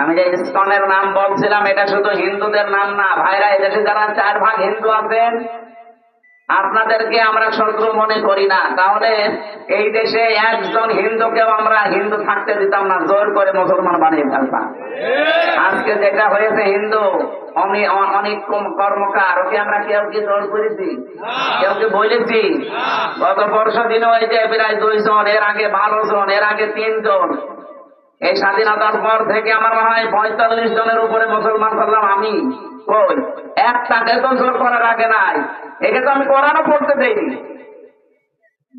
আমি যে ইসকনের নাম বলছিলাম, এটা শুধু হিন্দুদের নাম না। ভাইরা এদেশে যারা চার ভাগ হিন্দু আছেন, আপনাদেরকে আমরা শত্রু মনে করি না। তাহলে এই দেশে একজন হিন্দুকেও আমরা হিন্দু থাকতে দিতাম না, জোর করে মুসলমান বানিয়ে ফেলতাম। আজকে যেটা হয়েছে হিন্দু অনেক কর্মকার, ওকে আমরা কেউ কি জোর করেছি? কেউ কি বলেছি? গত পরশু দিন হয়েছে প্রায় দুইজন, এর আগে বারো জন, এর আগে তিনজন এই স্বাধীনতার পর থেকে আমার মনে হয় পঁয়তাল্লিশ জনের উপরে মুসলমান করলাম আমি কই? একটাকে জোর আগে নাই। একে তো আমি কোরআনও পড়তে দেইনি।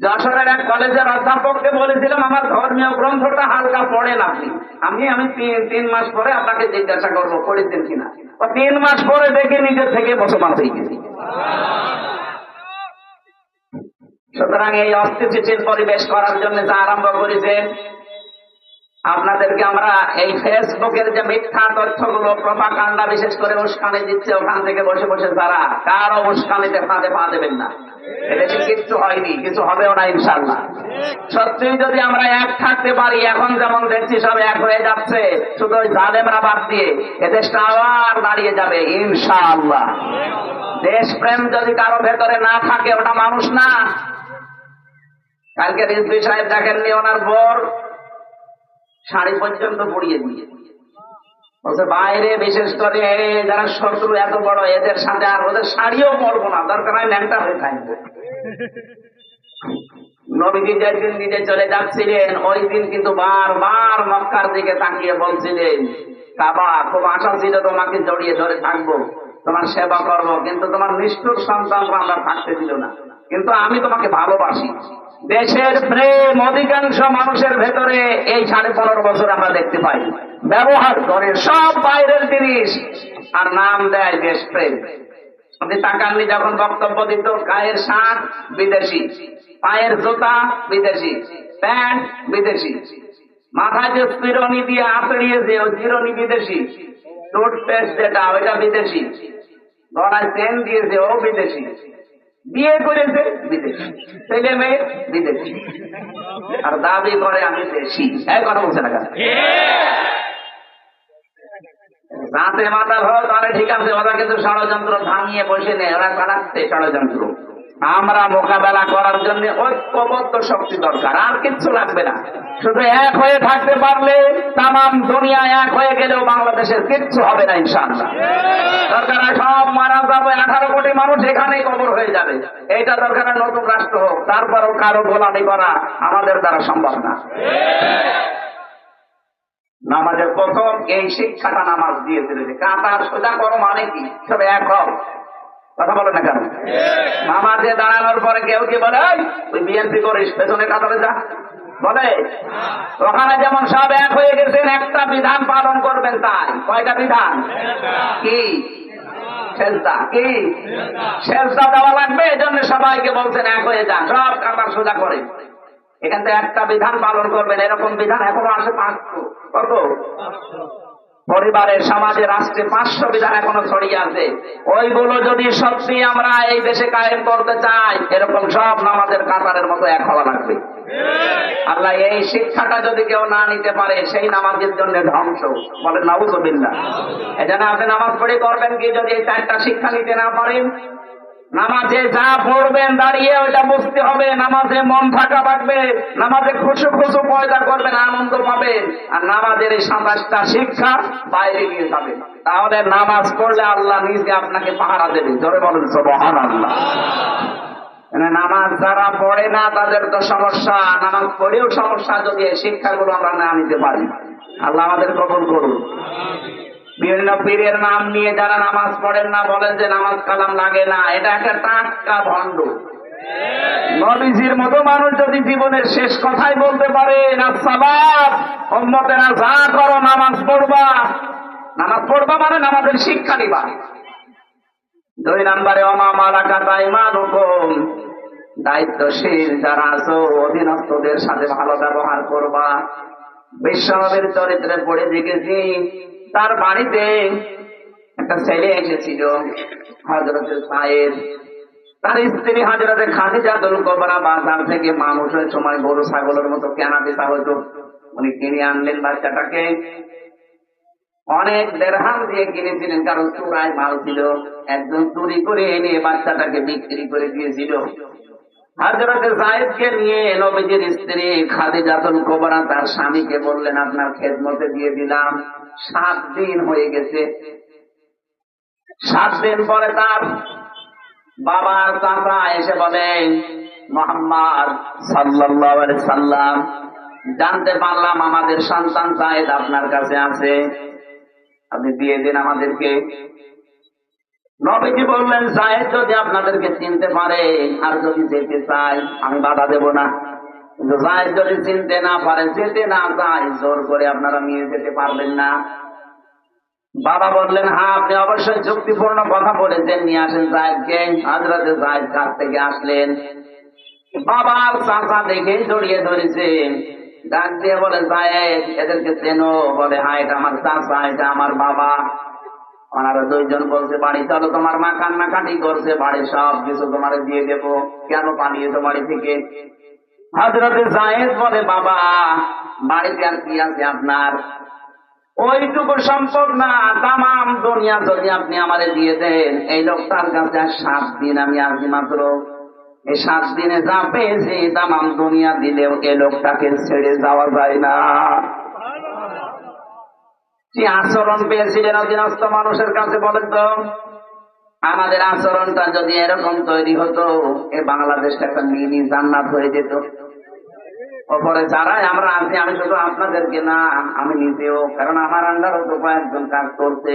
যশোরের এক কলেজের অধ্যাপককে বলেছিলাম, আমার ধর্মীয় গ্রন্থটা হালকা পড়েন আপনি। আমি আমি তিন মাস পরে আপনাকে জিজ্ঞাসা করব পড়েছেন কিনা? তিন মাস পরে দেখে নিজের থেকে মুসলমান হয়ে গেছি। সুতরাং এই অস্থিতিশীল পরিবেশ করার জন্য যা আরম্ভ করেছেন আপনাদেরকে আমরা এই ফেসবুকের যে মিথ্যা তথ্যগুলো প্রপাকাণ্ডা বিশেষ করে উস্কানি দিচ্ছে ওখান থেকে বসে বসে তারা কারও উস্কানিতে ফাঁদে পা দেবেন না। হয়নি, কিছু হবেও না ইনশাল্লাহ যদি আমরা এক থাকতে পারি, এখন যেমন দেখছি সব এক হয়ে যাচ্ছে, শুধু ওই জালেমরা বাদ দিয়ে আবার দাঁড়িয়ে যাবে দেশপ্রেম যদি কারও ভেতরে না থাকে, ওটা মানুষ না। কালকে রিজভি সাহেব দেখেননি ওনার বর? শাড়ি পর্যন্ত পড়িয়ে দিয়ে। বলছে, বাইরে বিশেষ করে যারা শত্রু এত বড়, এদের সাথে আর ওদের শাড়িও পরবো না। দরকার হয় ন্যাংটা হয়ে থাকবে। নবীজি যেদিন নিজে চলে যাচ্ছিলেন, ওই দিন কিন্তু বারবার মক্কার দিকে তাকিয়ে বলছিলেন, কাবা, খুব আশা ছিল তোমাকে জড়িয়ে ধরে থাকব, তোমার সেবা করব, কিন্তু তোমার নিষ্ঠুর সন্তানরা আমরা থাকতে দিল না। কিন্তু আমি তোমাকে ভালোবাসি। দেশের প্রেম অধিকাংশ মানুষের ভেতরে এই সাড়ে পনেরো বছর আমরা দেখতে পাই। ব্যবহার করে সব বাইরের জিনিস আর নাম দেয় দেশপ্রেম আপনি তাকাননি যখন বক্তব্য দিত, গায়ের শার্ট বিদেশি, পায়ের জুতা বিদেশি, প্যান্ট বিদেশি, মাথায় যে চিরনি দিয়ে আঁচড়িয়েছে ওই চিরনি বিদেশি, টুথপেস্ট যেটা, ওইটা বিদেশি, গলায় চেন দিয়েছে ও বিদেশি। বিয়ে করেছে বিদেশি। ছেলে মেয়ে বিদেশি। আর দাবি করে আমি দেশি। এই কথা বলছে না রাতে মাথা ভালো তাহলে ঠিক আছে, ওরা কিন্তু ষড়যন্ত্র ভাঙিয়ে বসে নেই, ওরা চালাচ্ছে ষড়যন্ত্র। আমরা মোকাবেলা করার জন্য ঐক্যবদ্ধ শক্তি দরকার, আর কিচ্ছু লাগবে না। শুধু এক হয়ে থাকতে পারলে তাম দুনিয়া এক হয়ে গেলেও বাংলাদেশের কিচ্ছু হবে না, ইনশাআল্লাহ। দরকার সব মারা যাবে, আঠারো কোটি মানুষ এখানেই কবর হয়ে যাবে। এইটা দরকার নতুন রাষ্ট্র হোক, তারপরও কারও গোলামি করা আমাদের দ্বারা সম্ভব না। নামাজের প্রথম এই শিক্ষাটা নামাজ দিয়েছিল যে কাতার সোজা করো মানে কি? সব এক হও। কথা বলে না কেন? নামাজে দাঁড়ানোর পরে কেউ কি বলে "এই, তুই বিএনপি করিস পেছনে কাতারে যা। বলে ওখানে যেমন সব এক হয়ে গেছেন একটা বিধান পালন করবেন তাই। কয়টা বিধান? কি? সেজদা। কি? সেজদা দেওয়া লাগবে এই জন্য সবাইকে বলছেন এক হয়ে যান সব কাতার সোজা করে। এখান থেকে একটা বিধান পালন করবেন এরকম বিধান এখনও আসে পাঁচশো। কত? পরিবারের সমাজে রাষ্ট্রে পাঁচশো বিধান এখনও ছড়িয়ে আছে। ওইগুলো যদি সত্যি আমরা এই দেশে কায়েম করতে চাই, এরকম সব নামাজের কাতারের মতো এক হওয়া লাগবে। আল্লাহ, এই শিক্ষাটা যদি কেউ না নিতে পারে, সেই নামাজের জন্য ধ্বংস। বলে নাউজবিল্লা এজন্য আপনি নামাজ পড়ে করবেন কি? যদি এই চারটা শিক্ষা নিতে না পারেন নামাজে যা পড়বেন, দাঁড়িয়ে ওইটা বুঝতে হবে। নামাজে মন থাকা লাগবে। নামাজে খুশু খুশু পয়দা করবেন, আনন্দ পাবেন। আর নামাজের এই সাতাশটা শিক্ষা বাইরে নিয়ে যাবেন তাহলে নামাজ পড়লে আল্লাহ নিজে আপনাকে পাহারা দেবে। ধরে বলেন মহান আল্লাহ মানে নামাজ যারা পড়ে না, তাদের তো সমস্যা। নামাজ পড়েও সমস্যা, যদি শিক্ষাগুলো আমরা না নিতে পারি, আল্লাহ আমাদের কবল করুন। বিভিন্ন পীরের নাম নিয়ে যারা নামাজ পড়েন না, বলেন যে নামাজ কালাম লাগে না। এটা একটা টাটকা ভণ্ড। মতো মানুষ যদি জীবনের শেষ কথাই বলতে পারে, না উম্মতেরা যা করো নামাজ পড়বা। নামাজ পড়বা মানে নামাজের শিক্ষা নিবা। দুই নম্বরে অমা মালাকা তাইমান হুকুম দায়িত্বশীল যারা আছো, অধীনস্থদের সাথে ভালো ব্যবহার করবা। বিশ্বনবীর চরিত্রে পড়ে দেখেছি তার বাড়িতে একটা ছেলে এসেছিল হজরতের সাহেব তার স্ত্রী হাজরাতে খাদিজাতুল কোবরা বাজার থেকে মানুষের সময় গরু, ছাগলের মতো কেনা বেচা হতো। উনি কিনে আনলেন বাচ্চাটাকে। অনেক দেড়হাম দিয়ে কিনেছিলেন, কারণ চুরায় মাল ছিল। একজন চুরি করে এনে বাচ্চাটাকে বিক্রি করে দিয়েছিল। হাজরতে জায়েদকে নিয়ে স্ত্রী কোবরা তার স্বামীকে বললেন, আপনার খেদমতে দিয়ে দিলাম। সাত দিন হয়ে গেছে। সাত দিন পরে তার বাবার চাচা এসে বলেন মোহাম্মদ আলাইহি সাল্লাম, জানতে পারলাম আমাদের সন্তান জায়েদ আপনার কাছে আছে। আপনি দিয়ে দিন আমাদেরকে। নবীজি বললেন জায়েদ যদি আপনাদেরকে চিনতে পারে, আর যদি যেতে চাই আমি বাধা দেব না। কিন্তু জায়েদ যদি চিনতে না পারে, যেতে না চাই জোর করে আপনারা নিয়ে যেতে পারবেন না। বাবা বললেন হ্যাঁ আপনি অবশ্যই যুক্তিপূর্ণ কথা বলেছেন। নিয়ে আসেন জায়েদকে হাজরাতে জায়েদ কাছ থেকে আসলেন। বাবার চাচা দেখে জড়িয়ে ধরেছেন ডাক দিয়ে বলে জায়েদ এদেরকে চেনো? বলে হ্যাঁ এটা আমার চাচা, এটা আমার বাবা। ওনারা দুইজন বলছে বাড়ি চলো তোমার মা কান্নাকাটি করছে, বাড়ির সব কিছু তোমার দিয়ে দেবো। কেন পালিয়েছো বাড়ি থেকে? হজরতে জায়েদ বলে, বাবা, বাড়িতে আর কি আছে আপনার? ওইটুকু সম্পদ না তাম দুনিয়া যদি আপনি আমারে দিয়ে দেন, এই লোকটার কাছে আর সাত দিন আমি আছি মাত্র। এই সাত দিনে যা পেয়েছি তাম দুনিয়া দিলেও এই লোকটাকে ছেড়ে যাওয়া যায় না। কি আচরণ পেয়েছিলেন অধীনস্থ মানুষের কাছে বলেন তো? আমাদের আচরণটা যদি এরকম তৈরি হতো, এ বাংলাদেশটা একটা মিনি জান্নাত হয়ে যেত। ওপরে যারাই আমরা আছি, আমি শুধু আপনাদেরকে না, আমি নিজেও, কারণ আমার আন্ডারও তো কয়েকজন কাজ করছে।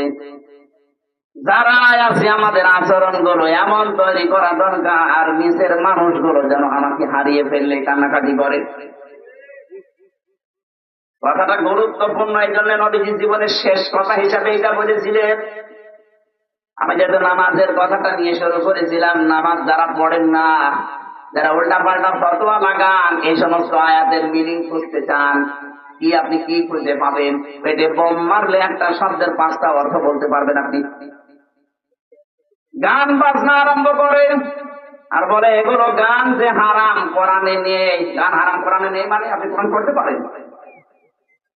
যারাই আছে, আমাদের আচরণগুলো এমন তৈরি করা দরকার, আর নিচের মানুষগুলো যেন আমাকে হারিয়ে ফেললে, কান্নাকাটি করে। কথাটা গুরুত্বপূর্ণ, এই জন্য নবীজি জীবনের শেষ কথা হিসাবে এটা বলেছিলেন। আমি যেহেতু নামাজের কথাটা নিয়ে শুরু করেছিলাম, নামাজ যারা পড়েন না, যারা উল্টা পাল্টা ফতোয়া লাগান, এই সমস্ত আয়াতের মিনিং খুঁজতে চান, কি আপনি কি খুঁজে পাবেন? পেটে বোম মারলে একটা শব্দের পাঁচটা অর্থ বলতে পারবেন আপনি। গান বাজনা আরম্ভ করে আর বলে এগুলো গান যে হারাম, কোরআনে নেই। গান হারাম, কোরআনে নেই মানে আপনি কোরআন করতে পারেন।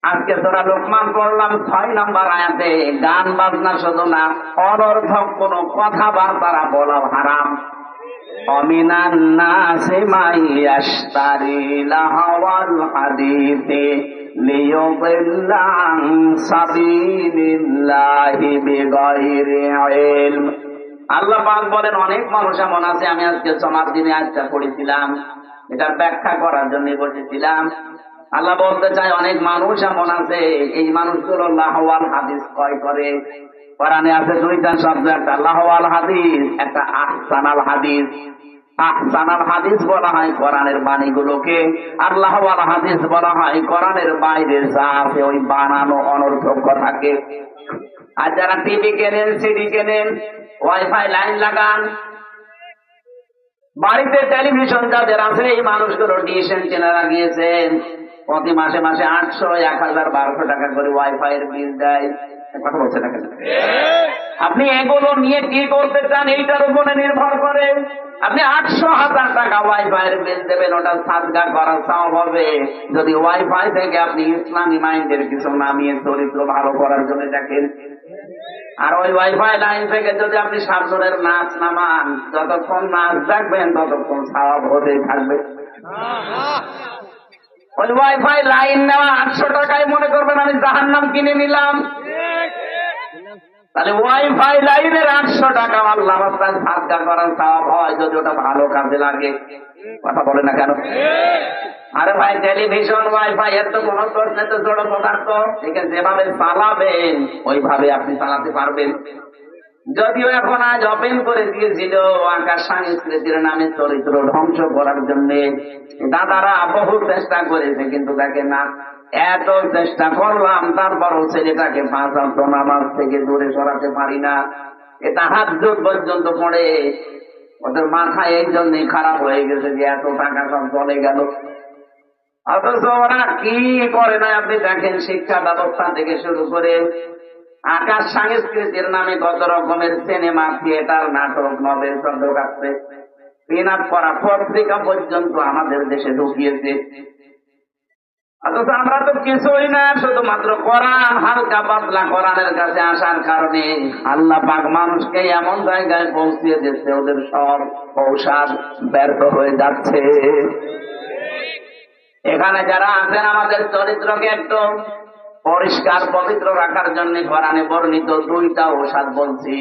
আজকে তোরা লোকমান পড়লাম ছয় নম্বর আয়াতে, গান বাজনা শুধু না অনর্থক কোন কথাবার্তারা বলা হারাম। অমিনান নাসে মাইয়াশতারি লাহাওয়াল হাদিসে লিয়ুদিল্লান সাবিলিল্লাহি বিগাইরি ইলম। আল্লাহ পাক বলেন, অনেক মানুষ এমন আছে, আমি আজকে জমার দিনে আজটা পড়েছিলাম। এটার ব্যাখ্যা করার জন্য বসেছিলাম। আল্লাহ বলতে চায়, অনেক মানুষ এমন আছে, এই মানুষগুলো লাহওয়াল হাদিস ক্রয় করে। কোরআনে আছে দুইটা শব্দ, একটা লাহওয়াল হাদিস, একটা আহসানাল হাদিস। আহসানাল হাদিস বলা হয় কোরআনের বাণীগুলোকে। আর লাহওয়াল হাদিস বলা হয় কোরআনের যা আছে, ওই বানানো অনর্থক আর যারা টিভি কেনেন, সিডি কেনেন, ওয়াইফাই লাইন লাগান, বাড়িতে টেলিভিশন যাদের আছে, এই মানুষগুলো ডিশ এন্টেনারা গিয়েছেন। প্রতি মাসে মাসে আটশো, এক হাজার বারোশো টাকা করে ওয়াইফাই এর বিল দেয়। কথা বলছে না আপনি এগুলো নিয়ে কি করতে চান এইটার উপরে নির্ভর করে। আপনি আটশো হাজার টাকা ওয়াইফাই এর বিল দেবেন, ওটা সাদগা করা সব হবে। যদি ওয়াইফাই থেকে আপনি ইসলামী মাইন্ডের কিছু নামিয়ে চরিত্র ভালো করার জন্য দেখেন। আর ওই ওয়াইফাই লাইন থেকে যদি আপনি সাতজনের নাচ নামান, যতক্ষণ নাচ দেখবেন ততক্ষণ স্বভাব হতেই থাকবে। ওই ওয়াইফাই লাইন নেওয়া আটশো টাকায় মনে করবেন আমি জাহান নাম কিনে নিলাম। তাহলে ওয়াইফাই লাইনের আটশো টাকা আল্লাহ রাস্তায় সাজগা করার স্বভাব হয় যদি ওটা ভালো কাজে লাগে। কথা বলে না কেন? আরে ভাই টেলিভিশন ওয়াইফাই এর তো কোনো প্রশ্নে তো জড় পদার্থ। যেভাবে চালাবেন, ওইভাবে আপনি চালাতে পারবেন। যদিও এখন আজ ওপেন করে দিয়েছিল, আকাশ সংস্কৃতির নামে চরিত্র ধ্বংস করার জন্য। দাদারা বহু চেষ্টা করেছে, কিন্তু দেখে না, এত চেষ্টা করলাম, তারপরও ছেলেটাকে অন্ত নামাজ থেকে দূরে সরাতে পারি না। এটা হাত পর্যন্ত পড়ে। ওদের মাথায় এই জন্যই খারাপ হয়ে গেছে যে এত টাকা সব চলে গেল। অথচ ওরা কি করে না, আপনি দেখেন শিক্ষা ব্যবস্থা থেকে শুরু করে আকাশ সংস্কৃতির নামে কত রকমের সিনেমা, থিয়েটার, নাটক, নভেল সব ঢোকাচ্ছে পিন আপ করা পত্রিকা পর্যন্ত আমাদের দেশে ঢুকিয়েছে। অথচ আমরা তো কিছুই না, শুধুমাত্র কোরআন, হালকা পাতলা কোরআনের কাছে আসার কারণে আল্লাহ পাক মানুষকে এমন জায়গায় পৌঁছিয়ে দিচ্ছে ওদের সব ঔষধ ব্যর্থ হয়ে যাচ্ছে। এখানে যারা আছেন আমাদের চরিত্রকে একটু পরিষ্কার পবিত্র রাখার জন্য ঘরানে বর্ণিত দুইটা ঔষধ বলছি।